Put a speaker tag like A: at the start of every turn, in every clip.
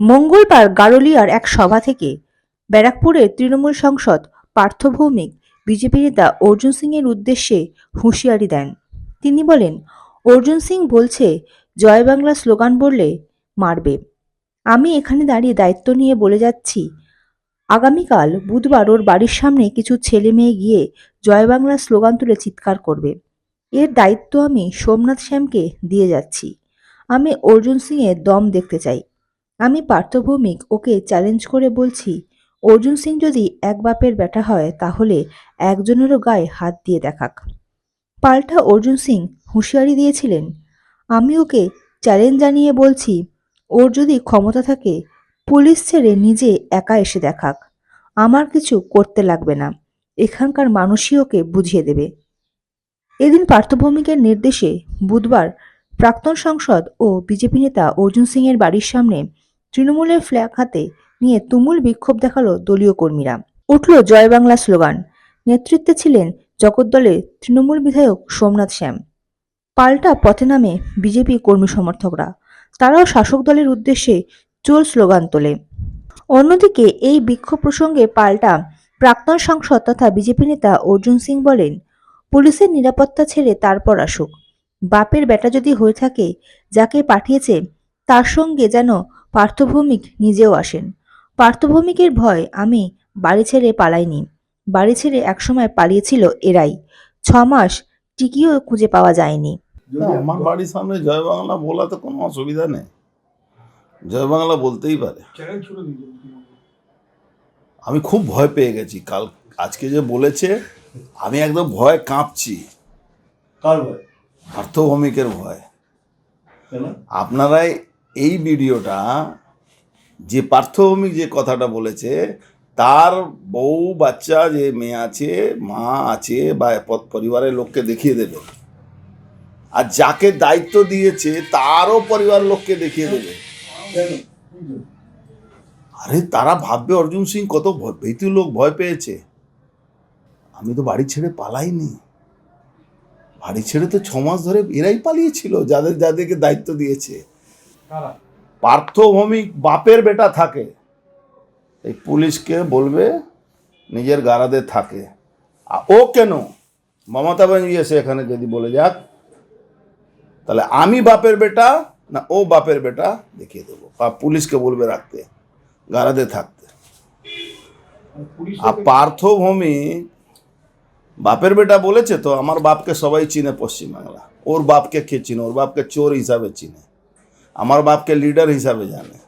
A: মঙ্গলবার গারুলিয়ার এক সভা থেকে ব্যারাকপুরের তৃণমূল সংসদ পার্থ ভৌমিক, বিজেপি নেতা অর্জুন সিংয়ের উদ্দেশ্যে হুঁশিয়ারি দেন। তিনি বলেন, অর্জুন সিং বলছে, জয় বাংলা স্লোগান বললে মারবে। আমি এখানে দাঁড়িয়ে দায়িত্ব নিয়ে বলে যাচ্ছি, আগামীকাল বুধবার ওর বাড়ির সামনে কিছু ছেলে মেয়ে গিয়ে জয় বাংলা স্লোগান তুলে চিৎকার করবে। এর দায়িত্ব আমি সোমনাথ শ্যামকে দিয়ে যাচ্ছি। আমি অর্জুন সিংয়ের দম দেখতে চাই। আমি পার্থভৌমিক, ওকে চ্যালেঞ্জ করে বলছি, অর্জুন সিং যদি এক বাপের ব্যাটা হয়, তাহলে একজনেরও গায়ে হাত দিয়ে দেখাক। পাল্টা অর্জুন সিং হুঁশিয়ারি দিয়েছিলেন। আমি ওকে চ্যালেঞ্জ জানিয়ে বলছি, ওর যদি ক্ষমতা থাকে, পুলিশ ছেড়ে নিজে একা এসে দেখাক। আমার কিছু করতে লাগবে না। এখানকার মানুষই ওকে বুঝিয়ে দেবে। এদিন পার্থভৌমিকের নির্দেশে বুধবার প্রাক্তন সংসদ ও বিজেপি নেতা অর্জুন সিংয়ের বাড়ির সামনে তৃণমূলের ফ্ল্যাগ হাতে নিয়ে তুমুল বিক্ষোভ দেখাল দলীয় কর্মীরা। উঠল জয় বাংলা স্লোগান। নেতৃত্বে ছিলেন জগদ্দলের তৃণমূল বিধায়ক সোমনাথ শ্যাম। পাল্টা পথে নামে বিজেপি কর্মী সমর্থকরা। তারাও শাসক দলের উদ্দেশ্যে চোর স্লোগান তোলে। অন্যদিকে এই বিক্ষোভ প্রসঙ্গে পাল্টা প্রাক্তন সাংসদ তথা বিজেপি নেতা অর্জুন সিং বলেন, পুলিশের নিরাপত্তা ছেড়ে তারপর আসুক। বাপের বেটা যদি হয়ে থাকে, যাকে পাঠিয়েছে তার সঙ্গে যেন পার্থভৌমিক নিজেও আসেন। পার্থভৌমিকের ভয় আমি বাড়ি ছেড়ে পালাইনি। বাড়ি ছেড়ে একসময় পালিয়েছিল এরাই। ছ মাস টিকিও খুঁজে পাওয়া যায়নি।
B: আমার বাড়ির সামনে জয় বাংলা বলাতে কোনো অসুবিধা নেই। জয় বাংলা বলতেই পারে। আমি খুব ভয় পেয়ে গেছি। কাল আজকে যে বলেছে আমি একদম ভয় কাঁপছি।
C: কার ভয়?
B: পার্থভৌমিকের ভয়।
C: কেন?
B: আপনারাই এই ভিডিওটা যে পার্থভৌমিক যে কথাটা বলেছে, তার বউ বাচ্চা যে মেয়ে আছে, মা আছে বা পরিবারের লোককে দেখিয়ে দেবে। আর যাকে দায়িত্ব দিয়েছে, তারও পরিবার লোককে দেখিয়ে দেবে। আরে তারা ভাববে, অর্জুন সিং কত ভীতু লোক ভয় পেয়েছে। আমি তো বাড়ি ছেড়ে পালাইনি। বাড়ি ছেড়ে তো ছ মাস ধরে এরাই পালিয়েছিল, যাদের, যাদেরকে দায়িত্ব দিয়েছে। পার্থভৌমিক বাপের বেটা থাকে। এই পুলিশকে বলবে নিজের গারাদে থাকে। আর ও কেন? মমতা ব্যানার্জি এসে এখানে যদি বলে যাক তাহলে আমি বাপের বেটা না ও বাপের বেটা দেখিয়ে দেবো। বা পুলিশকে বলবে রাখতে গারাদে থাকতে। আর পার্থভূমি বাপের বেটা বলেছে তো আমার বাপকে সবাই চিনে পশ্চিমবাংলা। ওর বাপকে কে চিনে? ওর বাপকে চোর হিসাবে চিনে। আমার বাপকে লিডার হিসাবে জানে।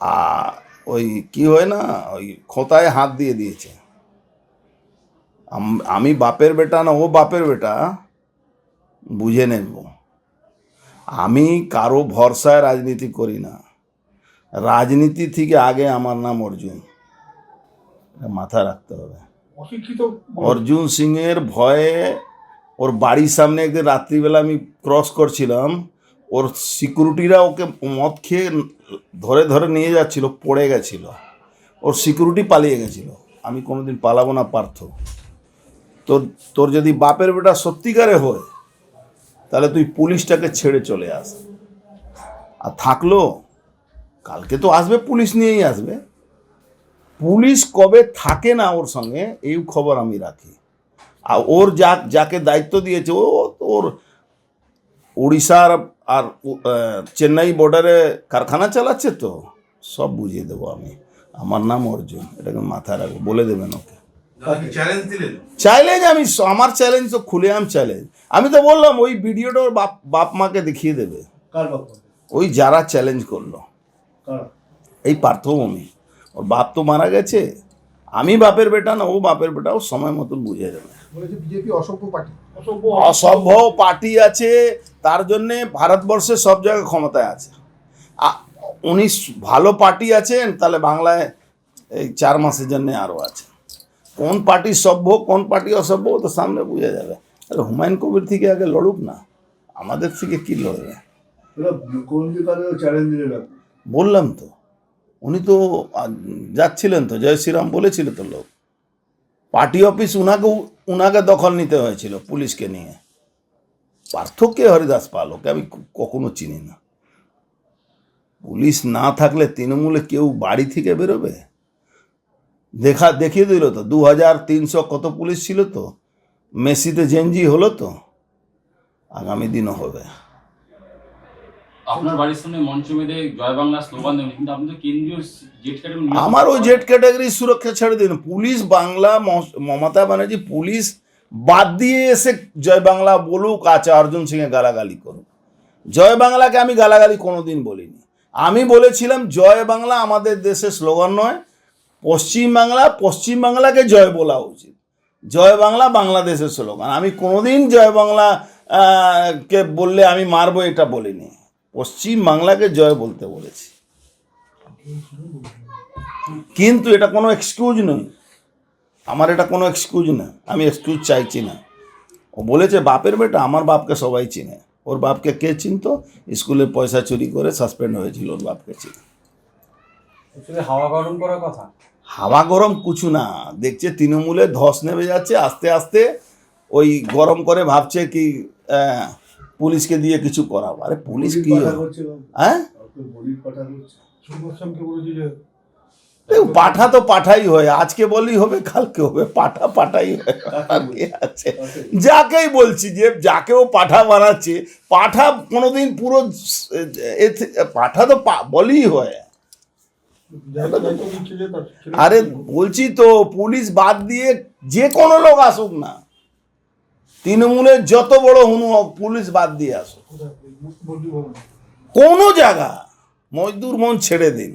B: আর ওই কি হয় না ওই খোঁতায় হাত দিয়ে দিয়েছে। আমি বাপের বেটা না ও বাপের বেটা বুঝে নেব। আমি কারও ভরসায় রাজনীতি করি না। রাজনীতি থেকে আগে আমার নাম অর্জুন। মাথায় রাখতে হবে। অর্জুন সিংয়ের ভয়ে ওর বাড়ির সামনে একদিন রাত্রিবেলা আমি ক্রস করছিলাম। ওর সিকিউরিটিরা ওকে মদ খেয়ে ধরে ধরে নিয়ে যাচ্ছিল, পড়ে গেছিল। ওর সিকিউরিটি পালিয়ে গেছিল। আমি কোনোদিন পালাবো না, পার্থ। তোর তোর যদি বাপের বেটা সত্যিকারে হয়, তাহলে তুই পুলিশটাকে ছেড়ে চলে আস। আর থাকল? কালকে তো আসবে, পুলিশ নিয়েই আসবে। পুলিশ কবে থাকে না ওর সঙ্গে, এই খবর আমি রাখি। আর ওর যা, যাকে দায়িত্ব দিয়েছে, ও, ওর উড়িষ্যার আর চেন্নাই বর্ডারে কারখানা চালাচ্ছে তো? সব বুঝিয়ে দেবো আমি। আমার নাম অর্জুন এটাকে মাথায় রাখব বলে দেবেন ওকে।
D: চ্যালেঞ্জ
B: আমি আমার চ্যালেঞ্জ তো খুলে আম চ্যালেঞ্জ আমি তো বললাম ওই ভিডিওটা ওর বাপ বাপ মাকে দেখিয়ে দেবে। ওই যারা চ্যালেঞ্জ করল।
C: কারা?
B: এই পার্থভূমি। ওর বাপ তো মারা গেছে। আমি বাপের বেটা না ও বাপের বেটা ও সময় মতন বুঝে যাবে।
E: বলেছে বিজেপি অসভ্য পার্টি।
C: অসভ্য
B: অসভ্য পার্টি আছে তার জন্যে ভারতবর্ষে সব জায়গায় ক্ষমতায় আছে। উনি ভালো পার্টি আছেন তাহলে বাংলায় এই চার মাসের জন্য আরও আছে। কোন পার্টি সভ্য কোন পার্টি অসভ্য তো সামনে বুঝে যাবে। আরে হুমায়ুন কবির থেকে আগে লড়ুক না। আমাদের থেকে কি লড়বে? বললাম তো। উনি তো যাচ্ছিলেন তো জয় শ্রীরাম বলেছিল তো লোক। পার্টি অফিস উনাকে উনাকে দখল নিতে হয়েছিল পুলিশকে নিয়ে। পার্থক্য হরিদাস পাল ওকে আমি কখনো চিনি না। পুলিশ না থাকলে তৃণমূলে কেউ বাড়ি থেকে বেরোবে? দেখা, দেখিয়ে দিল তো দু হাজার তিনশো কত পুলিশ ছিল তো? মেসিতে জেনজি হলো তো? আগামী দিনও হবে।
D: আপনার বাড়ির সামনে মঞ্চ বেঁধে জয় বাংলা স্লোগান দেবেন কিন্তু আপনি তো কেন্দ্রীয় জেট ক্যাটাগরি
B: আমার ওই জেড ক্যাটাগরি সুরক্ষা ছেড়ে দিন। পুলিশ বাংলা মমতা ব্যানার্জি পুলিশ বাদ দিয়ে এসে জয় বাংলা বলুক আচ্ছা অর্জুন সিংয়ে গালাগালি করুক। জয় বাংলাকে আমি গালাগালি কোনোদিন বলিনি। আমি বলেছিলাম জয় বাংলা আমাদের দেশের স্লোগান নয়। পশ্চিম বাংলা পশ্চিম বাংলাকে জয় বলা উচিত। জয় বাংলা বাংলাদেশের স্লোগান। আমি কোনোদিন জয় বাংলা কে বললে আমি মারবো এটা বলিনি। পশ্চিম বাংলাকে জয় বলতে বলেছি। কিন্তু এটা কোনো এক্সকিউজ নয়। আমার এটা কোনো এক্সকিউজ না। আমি এক্সকিউজ চাইছি না। ও বলেছে বাপের বেটা আমার বাপকে সবাই চিনে। ওর বাপকে কে চিনতো? স্কুলে পয়সা চুরি করে সাসপেন্ড হয়েছিল ওর বাপকে চিনে।
F: হাওয়া গরম করার কথা?
B: হাওয়া গরম কিছু না। দেখছে তৃণমূলে ধস নেমে যাচ্ছে আস্তে আস্তে ওই গরম করে ভাবছে কি পুলিশকে দিয়ে কিছু করাবো আরে পুলিশ কি? হ্যাঁ?
C: পাঠা
B: তো পাঠাই হয়। আজকে বললেই হবে কালকে হবে। পাঠা পাঠাই হয়। আছে। যাকেই বলছি যে যাকেও পাঠা বানাচ্ছে পাঠা কোনোদিন পুরো পাঠা তো বলেই হয়। আরে বলছি তো পুলিশ বাদ দিয়ে যে কোনো লোক আসুক না। তৃণমূলের যত বড় হুনু পুলিশ বাদ দিয়ে
E: ভবন
B: কোনো জায়গা মজদুর মন ছেড়ে দিন।